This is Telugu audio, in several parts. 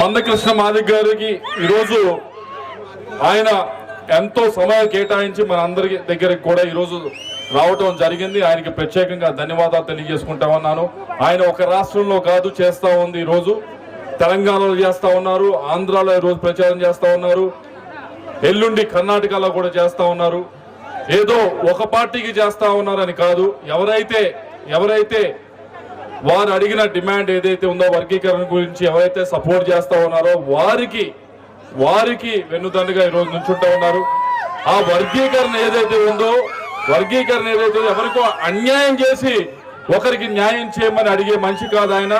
మందకృష్ణ మాదిక్ గారికి ఈరోజు ఆయన ఎంతో సమయం కేటాయించి మన అందరి దగ్గరికి కూడా ఈరోజు రావటం జరిగింది. ఆయనకి ప్రత్యేకంగా ధన్యవాదాలు తెలియజేసుకుంటామన్నాను. ఆయన ఒక రాష్ట్రంలో కాదు చేస్తా ఉంది ఈరోజు. తెలంగాణలో చేస్తా ఉన్నారు ఆంధ్రాలో ఈరోజు ప్రచారం చేస్తా ఉన్నారు. ఎల్లుండి కర్ణాటకలో కూడా చేస్తా ఉన్నారు. ఏదో ఒక పార్టీకి చేస్తా ఉన్నారని కాదు. ఎవరైతే ఎవరైతే వారు అడిగిన డిమాండ్ ఏదైతే ఉందో వర్గీకరణ గురించి ఎవరైతే సపోర్ట్ చేస్తా ఉన్నారో వారికి వారికి వెన్నుదండుగా ఈరోజు నుంచుంటా ఉన్నారు. ఆ వర్గీకరణ ఏదైతే ఉందో వర్గీకరణ ఏదైతే ఎవరికో అన్యాయం చేసి ఒకరికి న్యాయం చేయమని అడిగే మనిషి కాదు ఆయన.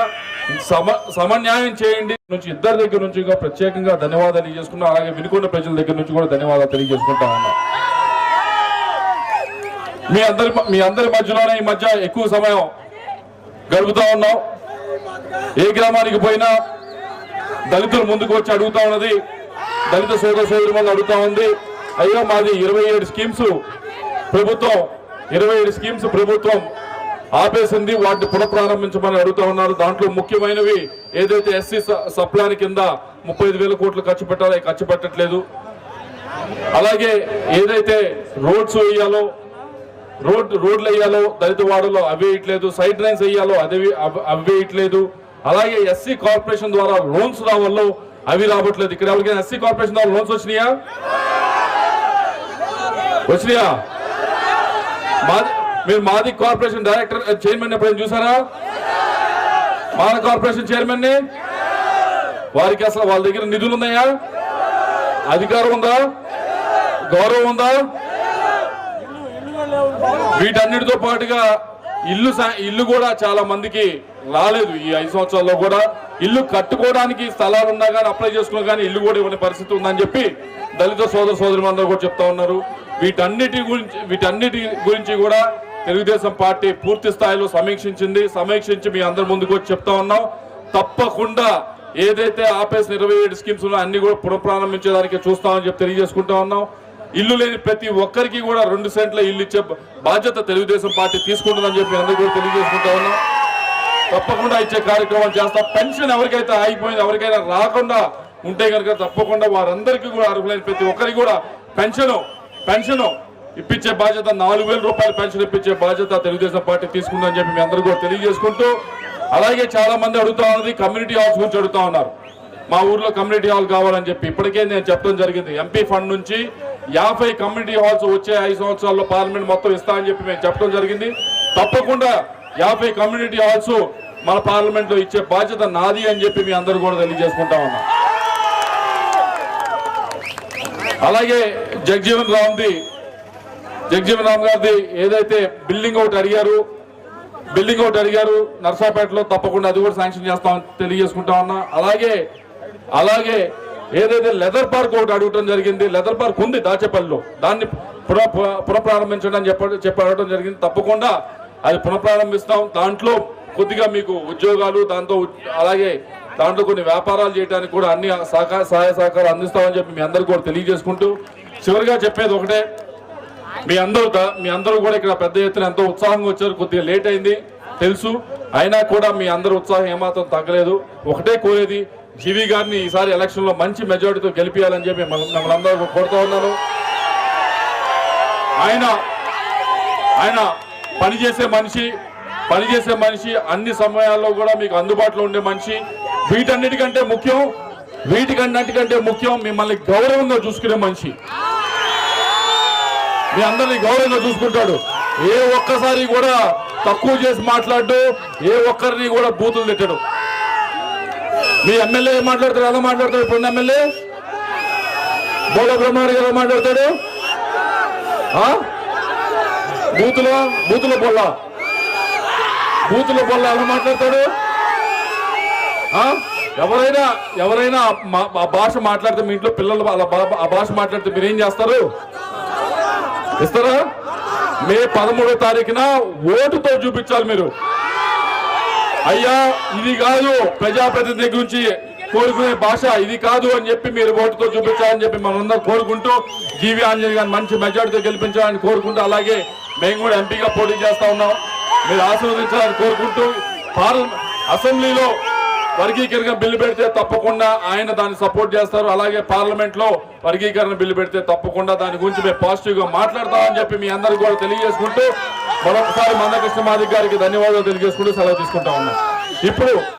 సమ సమన్యాయం చేయండి నుంచి ఇద్దరి దగ్గర నుంచి ఇంకా ప్రత్యేకంగా ధన్యవాదాలు తెలియజేసుకున్నాం అలాగే వినుకున్న ప్రజల దగ్గర నుంచి కూడా ధన్యవాదాలు తెలియజేసుకుంటా ఉన్నాం. మీ అందరి మీ అందరి మధ్యలోనే ఈ మధ్య ఎక్కువ సమయం గడుపుతా ఉన్నాం. ఏ గ్రామానికి పోయినా దళితులు ముందుకు వచ్చి అడుగుతా ఉన్నది. దళిత సోదర సోదరి మంది అడుగుతా ఉంది. అయ్యో మాది ఇరవై ఏడు స్కీమ్స్ ప్రభుత్వం ఇరవై ఏడు స్కీమ్స్ ప్రభుత్వం ఆపేసింది. వాటిని పునఃప్రారంభించమని అడుగుతా ఉన్నారు. దాంట్లో ముఖ్యమైనవి ఏదైతే ఎస్సీ సప్లాన్ కింద ముప్పై ఐదు వేల కోట్లు ఖర్చు పెట్టాలో ఖర్చు పెట్టట్లేదు. అలాగే ఏదైతే రోడ్స్ వేయాలో రోడ్ రోడ్లు వేయాలో దళిత వాడలో అవి వేయట్లేదు సైడ్ లైన్స్ వేయాలో అది అవి- అవి వేయట్లేదు అలాగే ఎస్సీ కార్పొరేషన్ ద్వారా లోన్స్ రావాలో అవి రావట్లేదు. ఇక్కడ ఎవరికైనా ఎస్సీ కార్పొరేషన్ ద్వారా లోన్స్ వచ్చినాయా? వచ్చినాయా? మీరు మాది కార్పొరేషన్ డైరెక్టర్ చైర్మన్ ఎప్పుడైనా చూసారా? మాది కార్పొరేషన్ చైర్మన్ని వారికి అసలు వాళ్ళ దగ్గర నిధులు ఉన్నాయా? అధికారం ఉందా? గౌరవం ఉందా? వీటన్నిటితో పాటుగా ఇల్లు ఇల్లు కూడా చాలా మందికి రాలేదు ఈ ఐదు సంవత్సరాల్లో కూడా. ఇల్లు కట్టుకోవడానికి స్థలాలు ఉన్నా కానీ అప్లై చేసుకున్నా కానీ ఇల్లు కూడా ఇవ్వని పరిస్థితి ఉందని చెప్పి దళిత సోదర సోదరి అందరూ కూడా చెప్తా ఉన్నారు. వీటన్నిటి గురించి వీటన్నిటి గురించి కూడా తెలుగుదేశం పార్టీ పూర్తి స్థాయిలో సమీక్షించింది. సమీక్షించి మీ అందరి ముందుకు వచ్చి చెప్తా ఉన్నాం. తప్పకుండా ఏదైతే ఆపేసిన ఇరవై ఏడు స్కీమ్స్ ఉన్నాయో అన్ని కూడా పునఃప్రారంభించేదానికి చూస్తామని చెప్పి తెలియజేసుకుంటా ఉన్నాం. ఇల్లు లేని ప్రతి ఒక్కరికి కూడా రెండు సెంట్ల ఇల్లు ఇచ్చే బాధ్యత తెలుగుదేశం పార్టీ తీసుకుంటుందని చెప్పి అందరూ కూడా తెలియజేసుకుంటా ఉన్నాం. తప్పకుండా ఇచ్చే కార్యక్రమాలు చేస్తాం. పెన్షన్ ఎవరికైతే ఆగిపోయింది ఎవరికైనా రాకుండా ఉంటే కనుక తప్పకుండా వారందరికీ కూడా అర్హులైన ప్రతి ఒక్కరికి కూడా పెన్షన్ పెన్షన్ ఇప్పించే బాధ్యత నాలుగు వేల రూపాయల పెన్షన్ ఇప్పించే బాధ్యత తెలుగుదేశం పార్టీ తీసుకుందని చెప్పి మీ అందరూ కూడా తెలియజేసుకుంటూ అలాగే చాలా మంది అడుగుతా ఉన్నది కమ్యూనిటీ హాల్స్ గురించి అడుగుతా ఉన్నారు. మా ఊర్లో కమ్యూనిటీ హాల్ కావాలని చెప్పి ఇప్పటికే నేను చెప్పడం జరిగింది. ఎంపీ ఫండ్ నుంచి యాభై కమ్యూనిటీ హాల్స్ వచ్చే ఐదు సంవత్సరాల్లో పార్లమెంట్ మొత్తం ఇస్తా అని చెప్పి మేము చెప్పడం జరిగింది. తప్పకుండా యాభై కమ్యూనిటీ హాల్స్ మన పార్లమెంట్లో ఇచ్చే బాధ్యత నాది అని చెప్పి మీ అందరూ కూడా తెలియజేసుకుంటా ఉన్నాం. అలాగే జగజీవన్ రామ్ది జగజీవన్ రామ్ గారిది ఏదైతే బిల్డింగ్ ఒకటి అడిగారు బిల్డింగ్ ఒకటి అడిగారు నర్సాపేటలో తప్పకుండా అది కూడా శాంక్షన్ చేస్తాం తెలియజేసుకుంటా ఉన్నా. అలాగే అలాగే ఏదైతే లెదర్ పార్క్ ఒకటి అడగటం జరిగింది లెదర్ పార్క్ ఉంది దాచేపల్లిలో. దాన్ని పునః పునఃప్రారంభించడం అని చెప్ప చెప్పడం జరిగింది. తప్పకుండా అది పునఃప్రారంభిస్తాం. దాంట్లో కొద్దిగా మీకు ఉద్యోగాలు దాంతో అలాగే దాంట్లో కొన్ని వ్యాపారాలు చేయడానికి కూడా అన్ని సహకార సహాయ సహకారాలు అందిస్తామని చెప్పి మీ అందరు కూడా తెలియజేసుకుంటూ చివరిగా చెప్పేది ఒకటే. మీ అందరూ మీ అందరూ కూడా ఇక్కడ పెద్ద ఎత్తున ఎంతో ఉత్సాహంగా వచ్చారు. కొద్దిగా లేట్ అయింది తెలుసు. అయినా కూడా మీ అందరూ ఉత్సాహం ఏమాత్రం తగ్గలేదు. ఒకటే కోరేది జీవి గారిని ఈసారి ఎలక్షన్లో మంచి మెజారిటీతో గెలిపించాలని చెప్పి మిమ్మల్ని అందరూ కోరుతా ఉన్నాను. ఆయన ఆయన పనిచేసే మనిషి పనిచేసే మనిషి అన్ని సమయాల్లో కూడా మీకు అందుబాటులో ఉండే మనిషి. వీటన్నిటికంటే ముఖ్యం వీటికన్నిటికంటే ముఖ్యం మిమ్మల్ని గౌరవంగా చూసుకునే మనిషి. మీ అందరినీ గౌరవంగా చూసుకుంటాడు. ఏ ఒక్కసారి కూడా తక్కువ చేసి మాట్లాడు ఏ ఒక్కరిని కూడా బూతులు తిట్టడు. మీ ఎమ్మెల్యే ఏం మాట్లాడతాడు? ఎలా మాట్లాడతాడు? ఇప్పుడు ఎమ్మెల్యే? బోల బ్రహ్మారెడ్డి ఎలా మాట్లాడతాడు? బూతుల బూతుల పొల్ల బూతుల పొల్ల ఎలా మాట్లాడతాడు? ఎవరైనా ఎవరైనా మా- ఆ భాష మాట్లాడితే మీ ఇంట్లో పిల్లలు అలా ఆ భాష మాట్లాడితే మీరు ఏం చేస్తారు? ఇస్తారా? మే పదమూడో తారీఖున ఓటుతో చూపించాలి మీరు. అయ్యా ఇది కాదు ప్రజాప్రతినిధి గురించి కోరుకునే భాష ఇది కాదు అని చెప్పి మీరు ఓటుతో చూపించాలని చెప్పి మనందరం కోరుకుంటూ జీవి ఆంజనేయ గారిని మంచి మెజార్టీతో గెలిపించాలని కోరుకుంటూ అలాగే మేము కూడా ఎంపీగా పోటీ చేస్తా ఉన్నాం. మీరు ఆశీర్వదించాలని కోరుకుంటూ అసెంబ్లీలో వర్గీకరణ బిల్లు పెడితే తప్పకుండా ఆయన దాన్ని సపోర్ట్ చేస్తారు. అలాగే పార్లమెంట్లో వర్గీకరణ బిల్లు పెడితే తప్పకుండా దాని గురించి మేము పాజిటివ్గా మాట్లాడతామని చెప్పి మీ అందరికీ కూడా తెలియజేసుకుంటూ మరొకసారి మందకృష్ణ మాదిక్ గారికి ధన్యవాదాలు తెలియజేసుకుంటూ సెలవు తీసుకుంటా ఉన్నాం. ఇప్పుడు